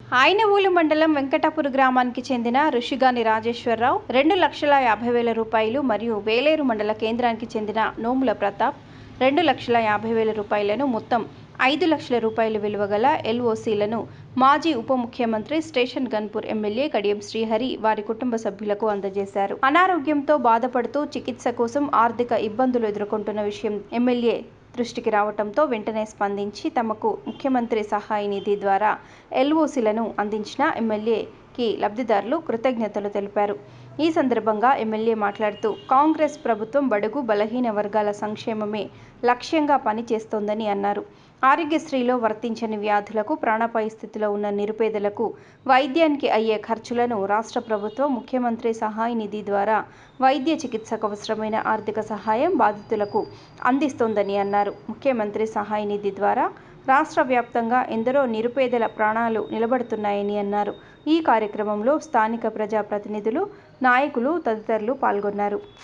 ఆయనవూలు మండలం వెంకటాపుర గ్రామానికి చెందిన ఋషిగాని రాజేశ్వరరావు రెండు లక్షల యాభై వేల రూపాయలు మరియు వేలేరు మండల కేంద్రానికి చెందిన నోముల ప్రతాప్ రెండు లక్షల యాభై వేల రూపాయలను మొత్తం ఐదు లక్షల రూపాయలు విలువ గల ఎల్ఓసీలను మాజీ ఉప ముఖ్యమంత్రి స్టేషన్ గన్పూర్ ఎమ్మెల్యే కడియం శ్రీహరి వారి కుటుంబ సభ్యులకు అందజేశారు. అనారోగ్యంతో బాధపడుతూ చికిత్స కోసం ఆర్థిక ఇబ్బందులు ఎదుర్కొంటున్న విషయం ఎమ్మెల్యే దృష్టికి రావడంతో వెంటనే స్పందించి తమకు ముఖ్యమంత్రి సహాయ నిధి ద్వారా ఎల్ఓసీలను అందించిన ఎమ్మెల్యేకి లబ్ధిదారులు కృతజ్ఞతలు తెలిపారు. ఈ సందర్భంగా ఎమ్మెల్యే మాట్లాడుతూ కాంగ్రెస్ ప్రభుత్వం బడుగు బలహీన వర్గాల సంక్షేమమే లక్ష్యంగా పనిచేస్తోందని అన్నారు. ఆరోగ్యశ్రీలో వర్తించని వ్యాధులకు ప్రాణాపాయ స్థితిలో ఉన్న నిరుపేదలకు వైద్యానికి అయ్యే ఖర్చులను రాష్ట్ర ప్రభుత్వం ముఖ్యమంత్రి సహాయ నిధి ద్వారా వైద్య చికిత్సకు అవసరమైన ఆర్థిక సహాయం బాధితులకు అందిస్తోందని అన్నారు. ముఖ్యమంత్రి సహాయ నిధి ద్వారా రాష్ట్ర వ్యాప్తంగా ఎందరో నిరుపేదల ప్రాణాలు నిలబడుతున్నాయని అన్నారు. ఈ కార్యక్రమంలో స్థానిక ప్రజాప్రతినిధులు నాయకులు తదితరులు పాల్గొన్నారు.